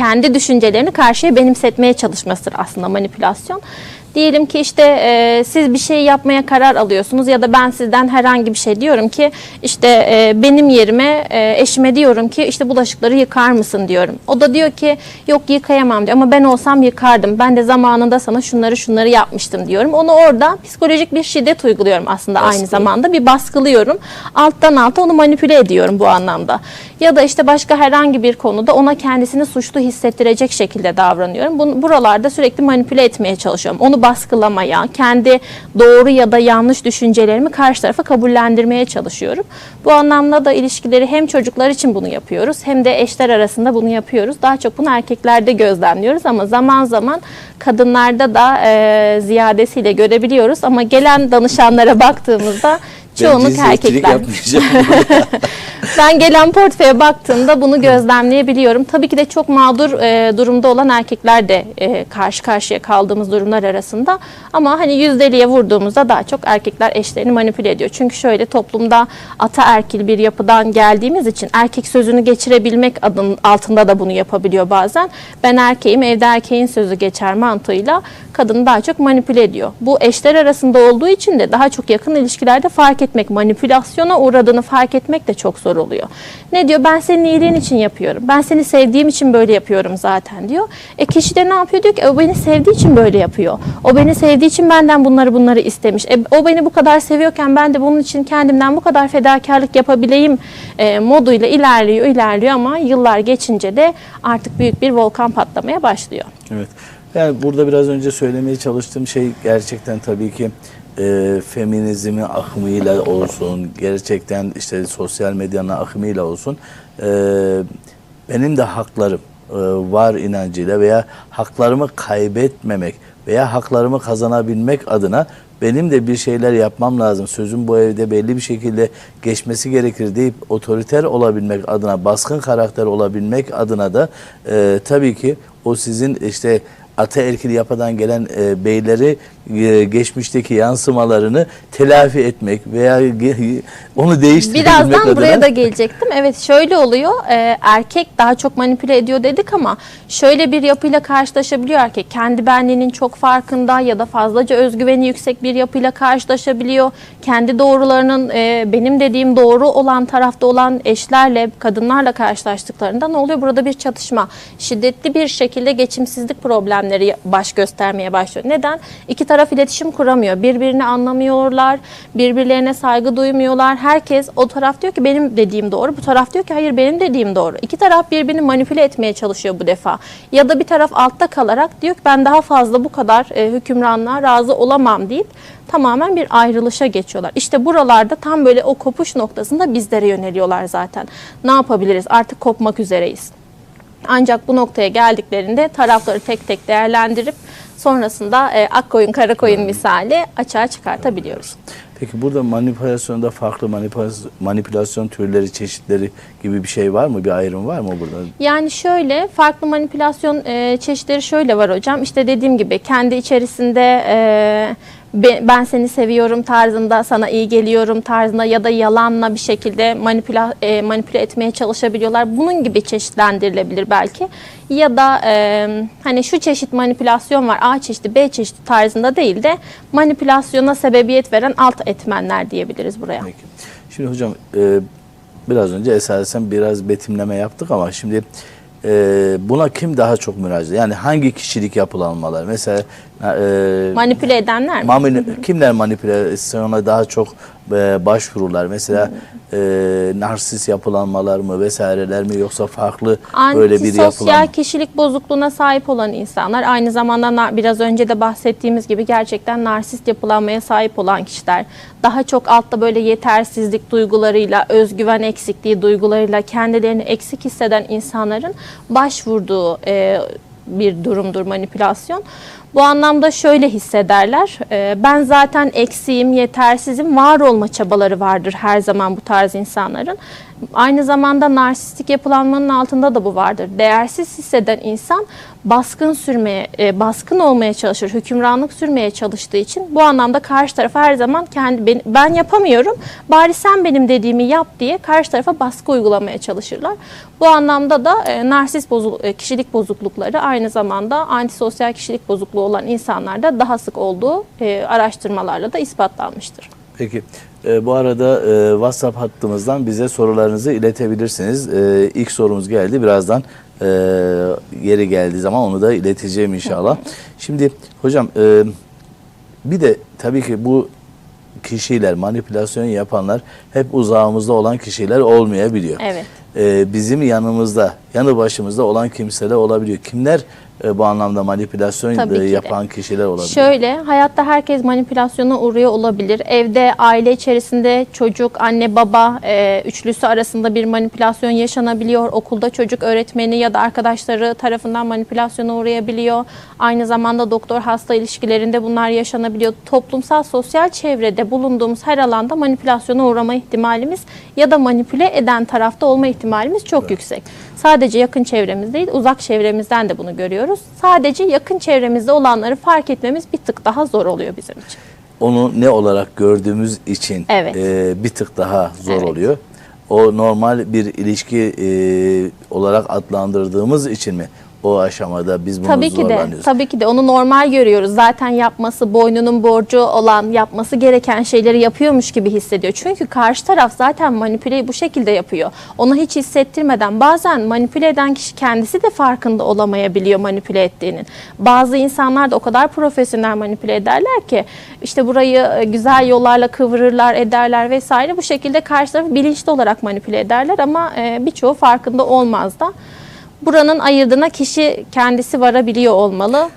kendi düşüncelerini karşıya benimsetmeye çalışmasıdır aslında manipülasyon. Diyelim ki işte e, siz bir şey yapmaya karar alıyorsunuz ya da ben sizden herhangi bir şey diyorum ki işte e, benim yerime e, eşime diyorum ki işte bulaşıkları yıkar mısın diyorum. O da diyor ki yok yıkayamam diyor ama ben olsam yıkardım. Ben de zamanında sana şunları şunları yapmıştım diyorum. Onu orada psikolojik bir şiddet uyguluyorum aslında aynı Baskı. zamanda bir baskılıyorum. Alttan alta onu manipüle ediyorum bu anlamda. Ya da işte başka herhangi bir konuda ona kendisini suçlu hissettirecek şekilde davranıyorum. Bunu, buralarda sürekli manipüle etmeye çalışıyorum. Onu baskılamaya, kendi doğru ya da yanlış düşüncelerimi karşı tarafa kabullendirmeye çalışıyorum. Bu anlamda da ilişkileri hem çocuklar için bunu yapıyoruz hem de eşler arasında bunu yapıyoruz. Daha çok bunu erkeklerde gözlemliyoruz ama zaman zaman kadınlarda da e, ziyadesiyle görebiliyoruz. Ama gelen danışanlara baktığımızda çoğunluk erkekler. yapmayacağım. Ben gelen portföye baktığımda bunu gözlemleyebiliyorum. Tabii ki de çok mağdur e, durumda olan erkekler de e, karşı karşıya kaldığımız durumlar arasında. Ama hani yüzdeliğe vurduğumuzda daha çok erkekler eşlerini manipüle ediyor. Çünkü şöyle toplumda ataerkil bir yapıdan geldiğimiz için erkek sözünü geçirebilmek adın altında da bunu yapabiliyor bazen. Ben erkeğim evde erkeğin sözü geçer mantığıyla kadını daha çok manipüle ediyor. Bu eşler arasında olduğu için de daha çok yakın ilişkilerde fark etmek, manipülasyona uğradığını fark etmek de çok zor oluyor. Ne diyor? Ben senin iyiliğin için yapıyorum. Ben seni sevdiğim için böyle yapıyorum zaten diyor. E kişi de ne yapıyor? Diyor ki o beni sevdiği için böyle yapıyor. O beni sevdiği için benden bunları bunları istemiş. E, o beni bu kadar seviyorken ben de bunun için kendimden bu kadar fedakarlık yapabileyim e, moduyla ilerliyor, ilerliyor ama yıllar geçince de artık büyük bir volkan patlamaya başlıyor. evet. Yani burada biraz önce söylemeye çalıştığım şey gerçekten tabii ki e, feminizmin akımıyla olsun, gerçekten işte sosyal medyanın akımıyla olsun e, benim de haklarım e, var inancıyla veya haklarımı kaybetmemek veya haklarımı kazanabilmek adına benim de bir şeyler yapmam lazım. Sözüm bu evde belli bir şekilde geçmesi gerekir deyip otoriter olabilmek adına, baskın karakter olabilmek adına da e, tabii ki o sizin işte ataerkil yapıdan gelen e, beyleri geçmişteki yansımalarını telafi etmek veya ge- onu değiştirmek Birazdan adına buraya da gelecektim. Evet şöyle oluyor. e, erkek daha çok manipüle ediyor dedik ama şöyle bir yapıyla karşılaşabiliyor erkek. Kendi benliğinin çok farkında ya da fazlaca özgüveni yüksek bir yapıyla karşılaşabiliyor. Kendi doğrularının e, benim dediğim doğru olan tarafta olan eşlerle, kadınlarla karşılaştıklarında ne oluyor? Burada bir çatışma. Şiddetli bir şekilde geçimsizlik problemleri baş göstermeye başlıyor. Neden? İki taraf iletişim kuramıyor. Birbirini anlamıyorlar. Birbirlerine saygı duymuyorlar. Herkes o taraf diyor ki benim dediğim doğru. Bu taraf diyor ki hayır benim dediğim doğru. İki taraf birbirini manipüle etmeye çalışıyor bu defa. Ya da bir taraf altta kalarak diyor ki ben daha fazla bu kadar e, hükümranlığa razı olamam deyip tamamen bir ayrılışa geçiyorlar. İşte buralarda tam böyle o kopuş noktasında bizlere yöneliyorlar zaten. Ne yapabiliriz? Artık kopmak üzereyiz. Ancak bu noktaya geldiklerinde tarafları tek tek değerlendirip sonrasında e, ak koyun kara koyun misali açığa çıkartabiliyoruz. Peki burada manipülasyonda farklı manipülasyon, manipülasyon türleri, çeşitleri gibi bir şey var mı? Bir ayrım var mı burada? Yani şöyle farklı manipülasyon e, çeşitleri şöyle var hocam. İşte dediğim gibi kendi içerisinde e, ben seni seviyorum tarzında sana iyi geliyorum tarzında ya da yalanla bir şekilde manipüla, e, manipüle etmeye çalışabiliyorlar. Bunun gibi çeşitlendirilebilir belki. Ya da e, hani şu çeşit manipülasyon var A çeşidi B çeşidi tarzında değil de manipülasyona sebebiyet veren alt etmenler diyebiliriz buraya. Peki. Şimdi hocam e, biraz önce esasen biraz betimleme yaptık ama şimdi e, buna kim daha çok müracaat? Yani hangi kişilik yapılanmalar? Mesela e, Manipüle edenler mi? Mamini- kimler manipülasyona daha çok e, başvururlar? Mesela e, narsist yapılanmalar mı vesaireler mi yoksa farklı böyle bir Antisosyal yapılan kişilik bozukluğuna sahip olan insanlar aynı zamanda biraz önce de bahsettiğimiz gibi gerçekten narsist yapılanmaya sahip olan kişiler daha çok altta böyle yetersizlik duygularıyla, özgüven eksikliği duygularıyla kendilerini eksik hisseden insanların başvurduğu e, bir durumdur manipülasyon. Bu anlamda şöyle hissederler. e, ben zaten eksiğim, yetersizim, var olma çabaları vardır her zaman bu tarz insanların. Aynı zamanda narsistik yapılanmanın altında da bu vardır. Değersiz hisseden insan baskın sürmeye, e, baskın olmaya çalışır, hükümranlık sürmeye çalıştığı için bu anlamda karşı tarafa her zaman kendi ben, yapamıyorum, bari sen benim dediğimi yap diye karşı tarafa baskı uygulamaya çalışırlar. Bu anlamda da e, narsist bozu- e, kişilik bozuklukları aynı zamanda antisosyal kişilik bozukluğu olan insanlarda daha sık olduğu e, araştırmalarla da ispatlanmıştır. Peki. e, bu arada e, WhatsApp hattımızdan bize sorularınızı iletebilirsiniz. E, ilk sorumuz geldi. Birazdan e, yeri geldiği zaman onu da ileteceğim inşallah. Şimdi hocam e, bir de tabii ki bu kişiler, manipülasyon yapanlar hep uzağımızda olan kişiler olmayabiliyor. Evet. E, bizim yanımızda, yanı başımızda olan kimseler olabiliyor. Kimler e, bu anlamda manipülasyon Tabii e, ki de. yapan kişiler olabiliyor? Şöyle, hayatta herkes manipülasyona uğruyor olabilir. Evde, aile içerisinde çocuk, anne, baba e, üçlüsü arasında bir manipülasyon yaşanabiliyor. Okulda çocuk öğretmeni ya da arkadaşları tarafından manipülasyona uğrayabiliyor. Aynı zamanda doktor-hasta ilişkilerinde bunlar yaşanabiliyor. Toplumsal, sosyal çevrede bulunduğumuz her alanda manipülasyona uğrama ihtimalimiz ya da manipüle eden tarafta olma ihtimalimiz çok yüksek. Sadece yakın çevremiz değil, uzak çevremizden de bunu görüyoruz. Sadece yakın çevremizde olanları fark etmemiz bir tık daha zor oluyor bizim için. onu ne olarak gördüğümüz için Evet. e, bir tık daha zor Evet. oluyor. O normal bir ilişki e, olarak adlandırdığımız için mi o aşamada biz bunu Tabii ki de, tabii ki de onu normal görüyoruz. Zaten yapması boynunun borcu olan, yapması gereken şeyleri yapıyormuş gibi hissediyor. Çünkü karşı taraf zaten manipüleyi bu şekilde yapıyor. Ona hiç hissettirmeden bazen manipüle eden kişi kendisi de farkında olamayabiliyor manipüle ettiğinin. Bazı insanlar da o kadar profesyonel manipüle ederler ki işte burayı e, güzel yollarla kıvırırlar, ederler vesaire. Bu şekilde karşı tarafı bilinçli olarak manipüle ederler ama e, birçoğu farkında olmaz da. Buranın ayırdığına kişi kendisi varabiliyor olmalı.